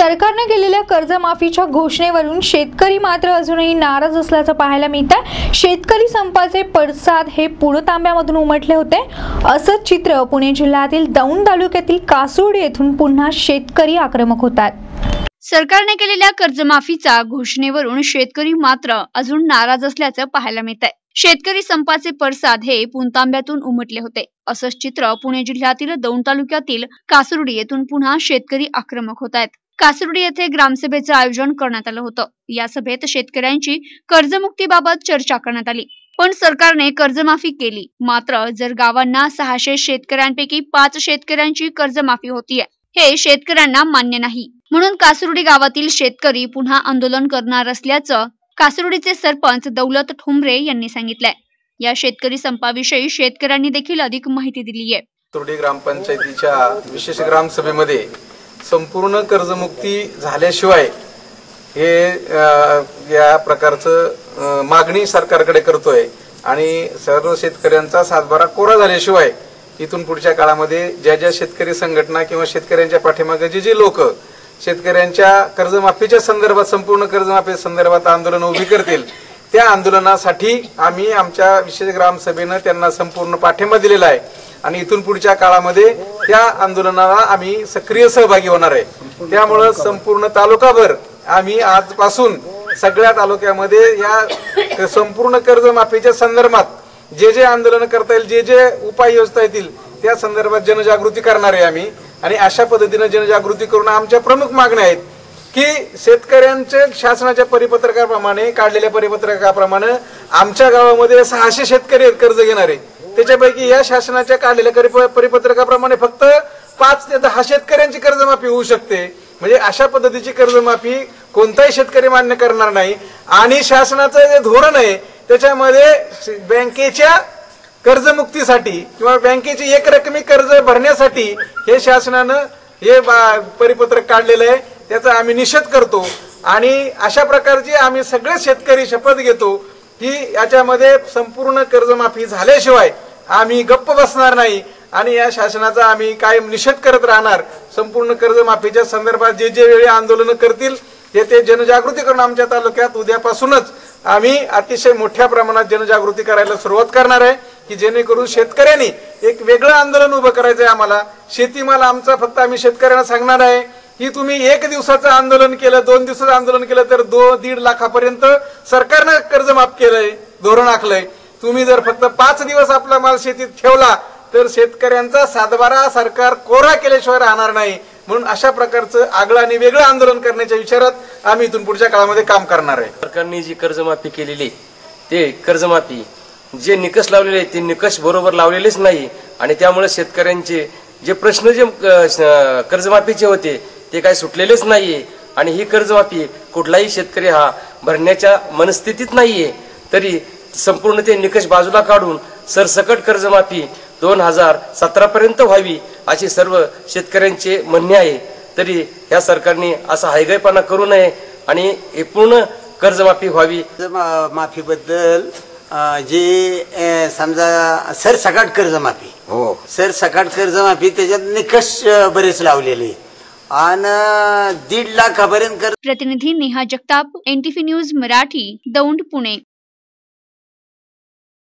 सरकारने केलेल्या कर्जमाफीच्या घोषणेवरून शेतकरी मात्र अजूनही नाराज असल्याचं पाहायला मिळत आहे शेतकरी संपाचे पडसाद हे पुणतांब्यामधून उमटले होते. असंच चित्र पुणे जिल्ह्यातील दौंड तालुक्यातील कासोड येथून पुन्हा शेतकरी आक्रमक होतात. सरकारने केलेल्या कर्जमाफीचा घोषणेवरून शेतकरी मात्र अजून नाराज असल्याचं पाहायला मिळत आहे शेतकरी संपाचे पडसाद हे पुणतांब्यातून उमटले होते. असंच चित्र पुणे जिल्ह्यातील दौंड तालुक्यातील कासुर्डी येथून पुन्हा शेतकरी आक्रमक होत आहेत कासुर्डी येथे ग्रामसभेचं आयोजन करण्यात आलं होतं. या सभेत शेतकऱ्यांची कर्जमुक्तीबाबत चर्चा करण्यात आली. पण सरकारने कर्जमाफी केली. मात्र जर गावांना सहाशे शेतकऱ्यांपैकी पाच शेतकऱ्यांची कर्जमाफी होतीये हे शेतकऱ्यांना मान्य नाही. म्हणून कासुर्डी गावातील शेतकरी पुन्हा आंदोलन करणार असल्याचं कासुर्डीचे सरपंच दौलत ठुमरे यांनी सांगितलंय. या शेतकरी संपाविषयी शेतकऱ्यांनी देखील अधिक माहिती दिली आहे तुर्डी ग्रामपंचायतीच्या विशेष ग्रामसभेमध्ये संपूर्ण कर्जमुक्ती झाल्याशिवाय हे या प्रकारचं मागणी सरकारकडे करतोय. आणि सर्व शेतकऱ्यांचा सातबारा कोरा झाल्याशिवाय इथून पुढच्या काळामध्ये ज्या ज्या शेतकरी संघटना किंवा शेतकऱ्यांच्या पाठीमागे जे जे लोक शेतकऱ्यांच्या कर्जमाफीच्या संदर्भात संपूर्ण कर्जमाफी संदर्भात आंदोलन उभी करतील त्या आंदोलनासाठी आम्ही आमच्या विशेष ग्रामसभेनं त्यांना संपूर्ण पाठिंबा दिलेला आहे. आणि इथून पुढच्या काळामध्ये त्या आंदोलनाला आम्ही सक्रिय सहभागी होणार आहे. त्यामुळं संपूर्ण तालुकाभर आम्ही आजपासून सगळ्या तालुक्यामध्ये या संपूर्ण कर्जमाफीच्या संदर्भात जे जे आंदोलन करता येईल जे जे उपाय योजता येतील त्या संदर्भात जनजागृती करणार आहे आम्ही. आणि अशा पद्धतीनं जनजागृती करून आमच्या प्रमुख मागण्या आहेत की शेतकऱ्यांचे शासनाच्या परिपत्रकाप्रमाणे काढलेल्या परिपत्रकाप्रमाणे आमच्या गावामध्ये सहाशे शेतकरी आहेत कर्ज घेणारे. त्याच्यापैकी या शासनाच्या काढलेल्या परिपत्रकाप्रमाणे फक्त पाच ते दहा शेतकऱ्यांची कर्जमाफी होऊ शकते. म्हणजे अशा पद्धतीची कर्जमाफी कोणताही शेतकरी मान्य करणार नाही. आणि शासनाचं जे धोरण आहे त्याच्यामध्ये बँकेच्या कर्जमुक्तीसाठी किंवा बँकेची एक रकमी कर्ज भरण्यासाठी हे शासनानं हे बा- परिपत्रक काढलेलं आहे. त्याचा आम्ही निषेध करतो. आणि अशा प्रकारची आम्ही सगळे शेतकरी शपथ घेतो. की याच्यामध्ये संपूर्ण कर्जमाफी झाल्याशिवाय आम्ही गप्प बसणार नाही. आणि या शासनाचा आम्ही कायम निषेध करत राहणार. संपूर्ण कर्जमाफीच्या संदर्भात जे जे वेळी आंदोलनं करतील ते ते जनजागृती करून आमच्या तालुक्यात उद्यापासूनच आम्ही अतिशय मोठ्या प्रमाणात जनजागृती करायला सुरुवात करणार आहे की जेणेकरून शेतकऱ्यांनी एक वेगळं आंदोलन उभं करायचं आहे आम्हाला. शेतीमाल आमचा फक्त आम्ही शेतकऱ्यांना सांगणार आहे. की तुम्ही एक दिवसाचं आंदोलन केलं दोन दिवसाचं आंदोलन केलं तर दो दीड लाखापर्यंत सरकारनं कर्ज माफ केलंय धोरण आखलंय. तुम्ही जर फक्त पाच दिवस आपला माल शेतीत ठेवला तर शेतकऱ्यांचा सातबारा सरकार कोरा केल्याशिवाय राहणार नाही. म्हणून अशा प्रकारचं आगळं आणि वेगळं आंदोलन करण्याच्या विचारात आम्ही इथून पुढच्या काळामध्ये काम करणार आहे. सरकारने जी कर्जमाफी केलेली ते कर्जमाफी जे निकष लावलेले आहेत ते निकष बरोबर लावलेलेच नाही. आणि त्यामुळे शेतकऱ्यांचे जे प्रश्न जे कर्जमाफीचे होते ते काही सुटलेलेच नाहीये. आणि ही कर्जमाफी कुठलाही शेतकरी हा भरण्याच्या मनस्थितीत नाहीये. तरी संपूर्ण ते निकष बाजूला काढून सरसकट कर्जमाफी दोन हजार सतरा पर्यंत व्हावी अशी सर्व शेतकऱ्यांचे म्हणणे आहे. तरी या सरकारने असा हायगायपणा करू नये आणि हे पूर्ण कर्जमाफी व्हावी. कर्ज माफीबद्दल जे समजा सरसकट कर्जमाफी. हो. सरसकट कर्जमाफी त्याच्यात निकष बरेच लावलेले आणि दीड लाखापर्यंत प्रतिनिधी नेहा जगताप एनटीव्ही न्यूज मराठी दौंड पुणे.